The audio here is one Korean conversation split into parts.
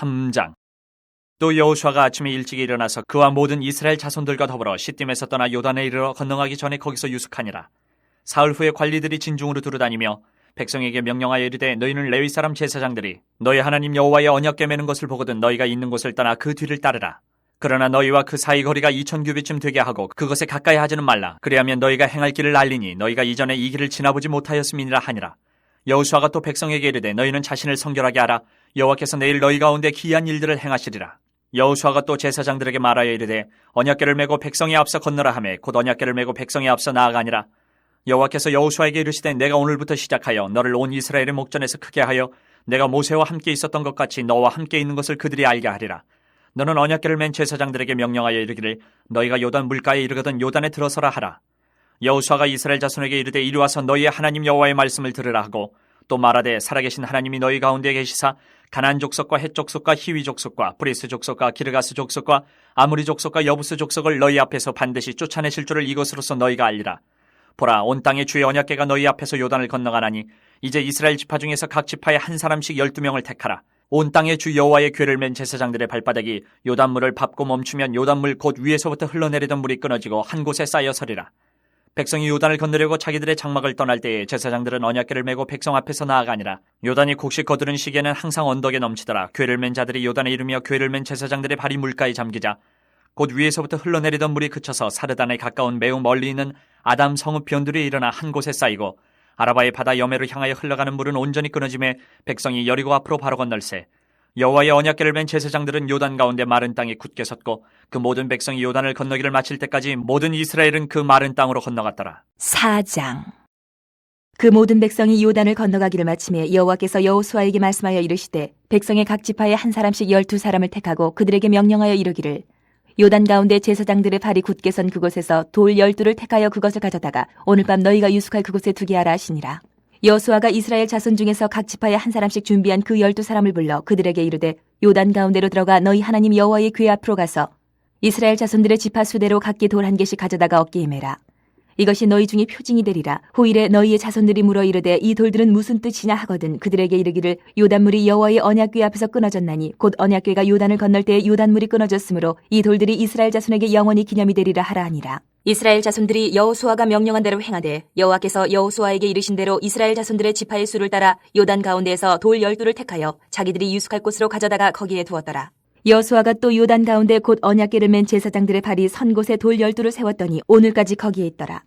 3장 또 여호수아가 아침에 일찍 일어나서 그와 모든 이스라엘 자손들과 더불어 시딤에서 떠나 요단에 이르러 건너가기 전에 거기서 유숙하니라. 사흘 후에 관리들이 진중으로 두루다니며 백성에게 명령하여 이르되 너희는 레위 사람 제사장들이 너희 하나님 여호와의 언약궤 매는 것을 보거든 너희가 있는 곳을 떠나 그 뒤를 따르라. 그러나 너희와 그 사이 거리가 이천 규비쯤 되게 하고 그것에 가까이 하지는 말라. 그리하면 너희가 행할 길을 알리니 너희가 이전에 이 길을 지나보지 못하였음이니라 하니라. 여호수아가 또 백성에게 이르되 너희는 자신을 성결하게 하라. 여호와께서 내일 너희 가운데 기이한 일들을 행하시리라. 여호수아가 또 제사장들에게 말하여 이르되 언약궤를 메고 백성에 앞서 건너라 하매 곧 언약궤를 메고 백성에 앞서 나아가니라. 여호와께서 여호수아에게 이르시되 내가 오늘부터 시작하여 너를 온 이스라엘의 목전에서 크게 하여 내가 모세와 함께 있었던 것 같이 너와 함께 있는 것을 그들이 알게 하리라. 너는 언약궤를 맨 제사장들에게 명령하여 이르기를 너희가 요단 물가에 이르거든 요단에 들어서라 하라. 여호수아가 이스라엘 자손에게 이르되 이리 와서 너희의 하나님 여호와의 말씀을 들으라 하고 또 말하되 살아계신 하나님이 너희 가운데 계시사 가난 족속과 헷 족속과 히위 족속과 브리스 족속과 기르가스 족속과 아무리 족속과 여부스 족속을 너희 앞에서 반드시 쫓아내실 줄을 이것으로서 너희가 알리라. 보라 온 땅의 주의 언약궤가 너희 앞에서 요단을 건너가나니 이제 이스라엘 지파 중에서 각 지파에 한 사람씩 열두 명을 택하라. 온 땅의 주 여호와의 궤를 맨 제사장들의 발바닥이 요단물을 밟고 멈추면 요단물 곧 위에서부터 흘러내리던 물이 끊어지고 한 곳에 쌓여 서리라. 백성이 요단을 건너려고 자기들의 장막을 떠날 때에 제사장들은 언약궤를 메고 백성 앞에서 나아가니라. 요단이 곡식 거두는 시기에는 항상 언덕에 넘치더라. 궤를 맨 자들이 요단에 이르며 궤를 맨 제사장들의 발이 물가에 잠기자 곧 위에서부터 흘러내리던 물이 그쳐서 사르단에 가까운 매우 멀리 있는 아담 성읍 변들이 일어나 한 곳에 쌓이고 아라바의 바다 여매로 향하여 흘러가는 물은 온전히 끊어짐에 백성이 여리고 앞으로 바로 건널세 여호와의 언약궤를 맨 제사장들은 요단 가운데 마른 땅에 굳게 섰고 그 모든 백성이 요단을 건너기를 마칠 때까지 모든 이스라엘은 그 마른 땅으로 건너갔더라. 4장 그 모든 백성이 요단을 건너가기를 마침에 여호와께서 여호수아에게 말씀하여 이르시되 백성의 각 지파에 한 사람씩 열두 사람을 택하고 그들에게 명령하여 이르기를 요단 가운데 제사장들의 발이 굳게 선 그곳에서 돌 열두를 택하여 그것을 가져다가 오늘 밤 너희가 유숙할 그곳에 두게 하라 하시니라. 여수아가 이스라엘 자손 중에서 각 지파에 한 사람씩 준비한 그 열두 사람을 불러 그들에게 이르되 요단 가운데로 들어가 너희 하나님 여호와의 궤 앞으로 가서 이스라엘 자손들의 지파 수대로 각기 돌 한 개씩 가져다가 어깨에 매라. 이것이 너희 중에 표징이 되리라. 후일에 너희의 자손들이 물어 이르되 이 돌들은 무슨 뜻이냐 하거든 그들에게 이르기를 요단물이 여호와의 언약궤 앞에서 끊어졌나니 곧 언약궤가 요단을 건널 때 요단물이 끊어졌으므로 이 돌들이 이스라엘 자손에게 영원히 기념이 되리라 하라 하니라. 이스라엘 자손들이 여호수아가 명령한 대로 행하되 여호와께서 여호수아에게 이르신 대로 이스라엘 자손들의 지파의 수를 따라 요단 가운데에서 돌 열두를 택하여 자기들이 유숙할 곳으로 가져다가 거기에 두었더라. 여호수아가 또 요단 가운데 곧 언약궤를 맨 제사장들의 발이 선 곳에 돌 열두를 세웠더니 오늘까지 거기에 있더라.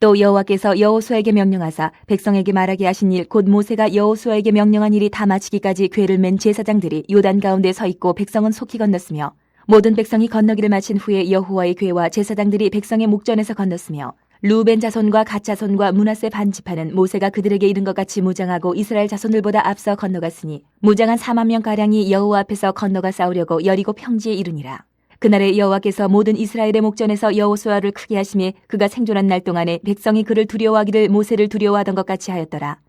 또 여호와께서 여호수아에게 명령하사 백성에게 말하게 하신 일 곧 모세가 여호수아에게 명령한 일이 다 마치기까지 궤를 맨 제사장들이 요단 가운데 서 있고 백성은 속히 건넜으며 모든 백성이 건너기를 마친 후에 여호와의 궤와 제사장들이 백성의 목전에서 건넜으며 루벤 자손과 갓 자손과 문하세 반지파는 모세가 그들에게 이른 것 같이 무장하고 이스라엘 자손들보다 앞서 건너갔으니 무장한 4만 명 가량이 여호와 앞에서 건너가 싸우려고 여리고 평지에 이르니라. 그날에 여호와께서 모든 이스라엘의 목전에서 여호수아를 크게 하심에 그가 생존한 날 동안에 백성이 그를 두려워하기를 모세를 두려워하던 것 같이 하였더라.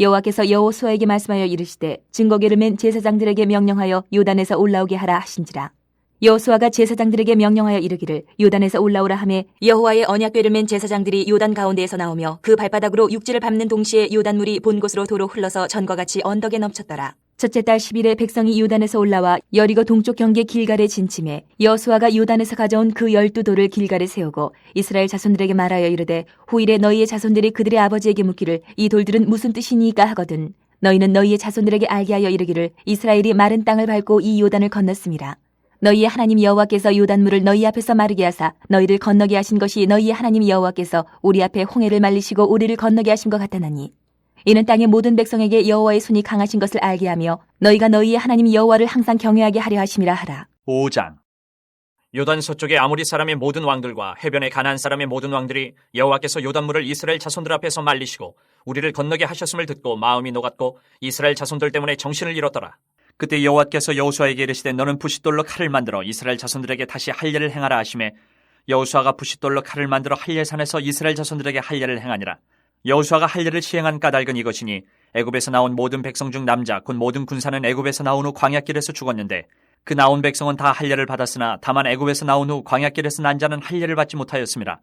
여호와께서 여호수아에게 말씀하여 이르시되 증거계를 맨 제사장들에게 명령하여 요단에서 올라오게 하라 하신지라. 여호수아가 제사장들에게 명령하여 이르기를 요단에서 올라오라 하매 여호와의 언약궤를 맨 제사장들이 요단 가운데에서 나오며 그 발바닥으로 육지를 밟는 동시에 요단물이 본 곳으로 도로 흘러서 전과 같이 언덕에 넘쳤더라. 첫째 달 10일에 백성이 요단에서 올라와 여리고 동쪽 경계 길갈에 진침해 여수아가 요단에서 가져온 그 열두 돌을 길갈에 세우고 이스라엘 자손들에게 말하여 이르되 후일에 너희의 자손들이 그들의 아버지에게 묻기를 이 돌들은 무슨 뜻이니까 하거든 너희는 너희의 자손들에게 알게 하여 이르기를 이스라엘이 마른 땅을 밟고 이 요단을 건넜습니다. 너희의 하나님 여호와께서 요단물을 너희 앞에서 마르게 하사 너희를 건너게 하신 것이 너희의 하나님 여호와께서 우리 앞에 홍해를 말리시고 우리를 건너게 하신 것 같다나니 이는 땅의 모든 백성에게 여호와의 손이 강하신 것을 알게 하며 너희가 너희의 하나님 여호와를 항상 경외하게 하려 하심이라 하라. 5장 요단 서쪽의 아모리 사람의 모든 왕들과 해변의 가나안 사람의 모든 왕들이 여호와께서 요단물을 이스라엘 자손들 앞에서 말리시고 우리를 건너게 하셨음을 듣고 마음이 녹았고 이스라엘 자손들 때문에 정신을 잃었더라. 그때 여호와께서 여호수아에게 이르시되 너는 부싯돌로 칼을 만들어 이스라엘 자손들에게 다시 할례를 행하라 하심에 여호수아가 부싯돌로 칼을 만들어 할례산에서 이스라엘 자손들에게 할례를 행하니라. 여호수아가 할례를 시행한 까닭은 이것이니 애굽에서 나온 모든 백성 중 남자 곧 모든 군사는 애굽에서 나온 후 광야길에서 죽었는데 그 나온 백성은 다 할례를 받았으나 다만 애굽에서 나온 후 광야길에서 난 자는 할례를 받지 못하였습니다.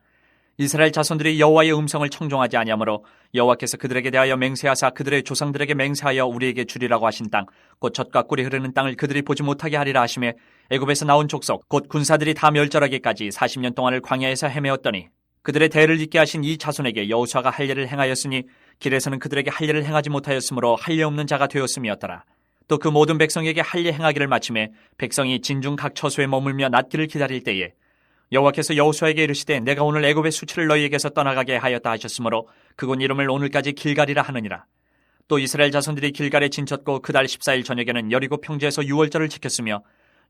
이스라엘 자손들이 여호와의 음성을 청종하지 아니하므로 여호와께서 그들에게 대하여 맹세하사 그들의 조상들에게 맹세하여 우리에게 주리라고 하신 땅 곧 젖과 꿀이 흐르는 땅을 그들이 보지 못하게 하리라 하심에 애굽에서 나온 족속 곧 군사들이 다 멸절하기까지 40년 동안을 광야에서 헤매었더니 그들의 대를 잇게 하신 이 자손에게 여호수아가 할 일을 행하였으니 길에서는 그들에게 할 일을 행하지 못하였으므로 할일 없는 자가 되었음이었더라. 또 그 모든 백성에게 할일 행하기를 마침에 백성이 진중 각 처소에 머물며 낫기를 기다릴 때에 여호와께서 여호수아에게 이르시되 내가 오늘 애굽의 수치를 너희에게서 떠나가게 하였다 하셨으므로 그곳 이름을 오늘까지 길갈이라 하느니라. 또 이스라엘 자손들이 길갈에 진쳤고 그달 14일 저녁에는 여리고 평지에서 유월절을 지켰으며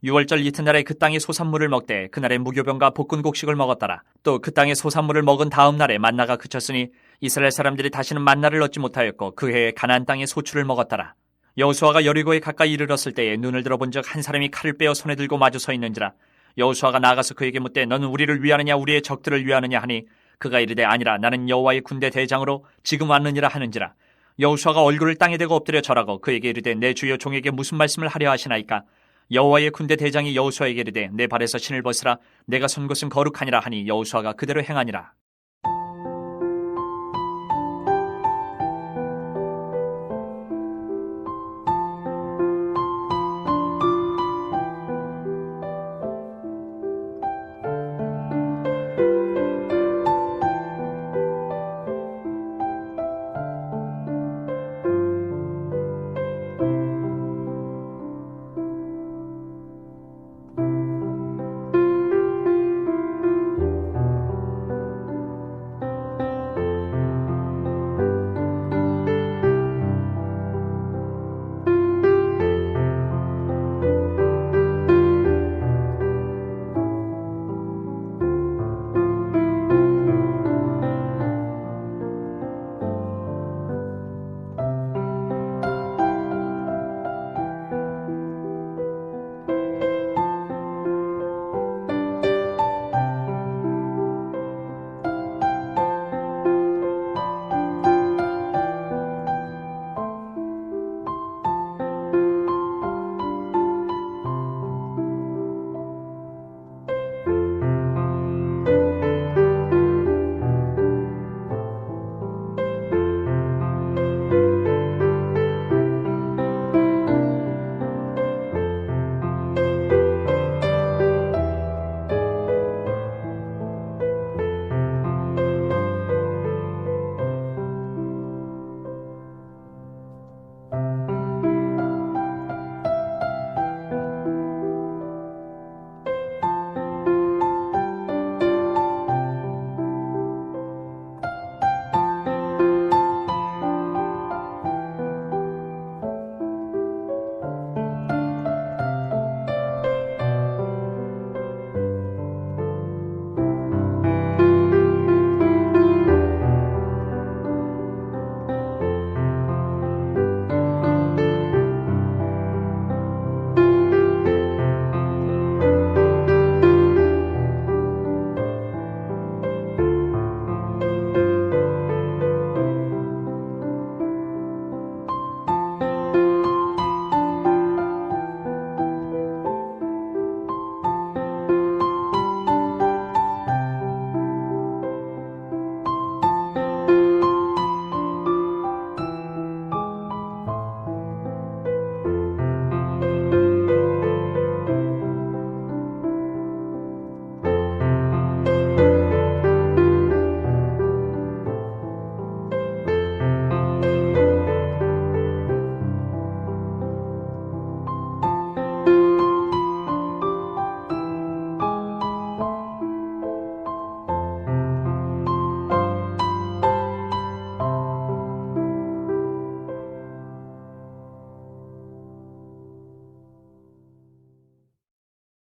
유월절 이튿날에 그 땅의 소산물을 먹되 그날에 무교병과 볶은 곡식을 먹었더라. 또 그 땅의 소산물을 먹은 다음 날에 만나가 그쳤으니 이스라엘 사람들이 다시는 만나를 얻지 못하였고 그 해에 가나안 땅의 소출을 먹었더라. 여호수아가 여리고에 가까이 이르렀을 때에 눈을 들어본즉 한 사람이 칼을 빼어 손에 들고 마주 서 있는지라 여호수아가 나가서 그에게 묻되 너는 우리를 위하느냐 우리의 적들을 위하느냐 하니 그가 이르되 아니라 나는 여호와의 군대 대장으로 지금 왔느니라 하는지라. 여호수아가 얼굴을 땅에 대고 엎드려 절하고 그에게 이르되 내 주여 종에게 무슨 말씀을 하려 하시나이까? 여호와의 군대 대장이 여호수아에게 이르되 내 발에서 신을 벗으라. 내가 선 곳은 거룩하니라 하니 여호수아가 그대로 행하니라